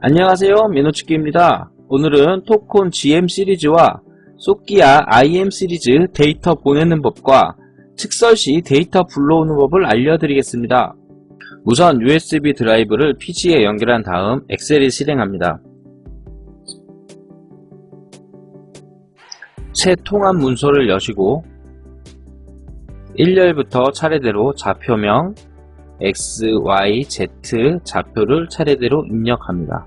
안녕하세요 민호축기입니다. 오늘은 토콘 GM 시리즈와 소끼아 IM 시리즈 데이터 보내는 법과 측설 시 데이터 불러오는 법을 알려드리겠습니다. 우선 USB 드라이브를 PC에 연결한 다음 엑셀을 실행합니다. 새 통합 문서를 여시고 1열부터 차례대로 좌표명 X, Y, Z 좌표를 차례대로 입력합니다.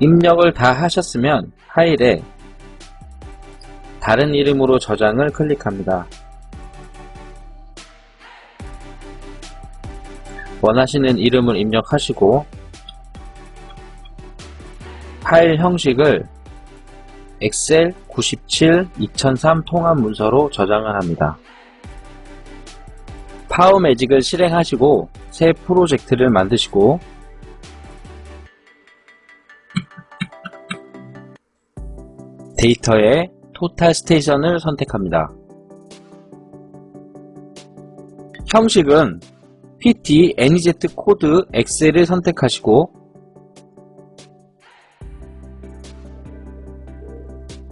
입력을 다 하셨으면 파일에 다른 이름으로 저장을 클릭합니다. 원하시는 이름을 입력하시고 파일 형식을 엑셀 97 2003 통합 문서로 저장을 합니다. 파워 매직을 실행하시고 새 프로젝트를 만드시고 데이터에 토탈 스테이션을 선택합니다. 형식은 PT NZ 코드 엑셀을 선택하시고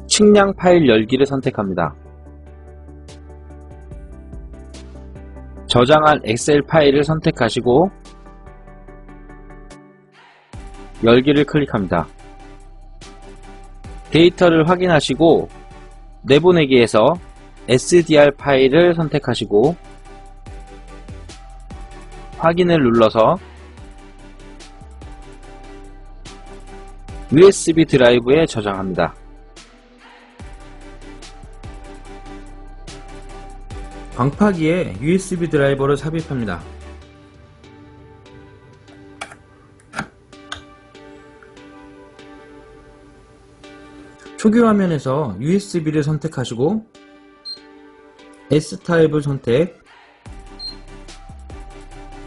측량 파일 열기를 선택합니다. 저장한 엑셀 파일을 선택하시고 열기를 클릭합니다. 데이터를 확인하시고 내보내기에서 SDR 파일을 선택하시고 확인을 눌러서 USB 드라이브에 저장합니다. 광파기에 USB 드라이버를 삽입합니다. 초기 화면에서 USB를 선택하시고 S타입을 선택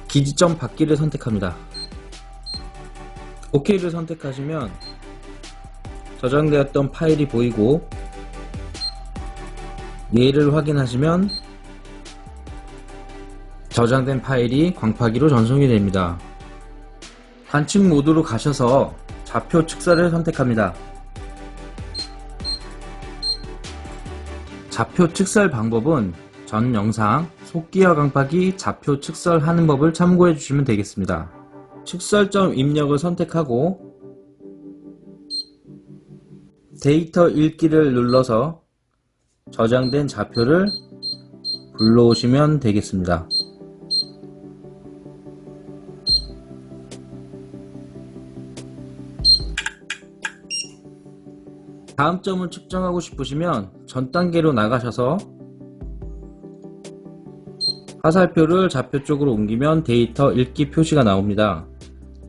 기지점 받기를 선택합니다. OK를 선택하시면 저장되었던 파일이 보이고 예를 확인하시면 저장된 파일이 광파기로 전송이 됩니다. 관측 모드로 가셔서 좌표 측설을 선택합니다. 좌표 측설 방법은 전 영상 속기와 광파기 좌표 측설하는 법을 참고해 주시면 되겠습니다. 측설점 입력을 선택하고 데이터 읽기를 눌러서 저장된 좌표를 불러오시면 되겠습니다. 다음 점을 측정하고 싶으시면 전 단계로 나가셔서 화살표를 좌표 쪽으로 옮기면 데이터 읽기 표시가 나옵니다.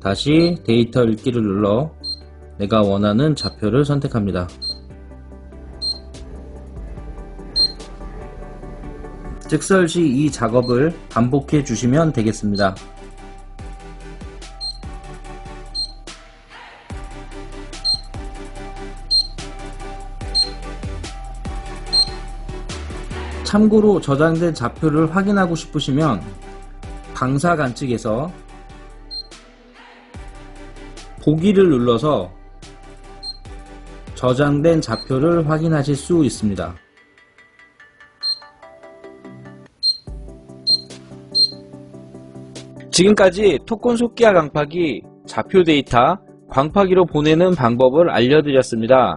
다시 데이터 읽기를 눌러 내가 원하는 좌표를 선택합니다. 즉설 시 이 작업을 반복해 주시면 되겠습니다. 참고로 저장된 좌표를 확인하고 싶으시면 강사 관 측에서 보기를 눌러서 저장된 좌표를 확인하실 수 있습니다. 지금까지 토콘 속기와 강파기 좌표 데이터 광파기로 보내는 방법을 알려드렸습니다.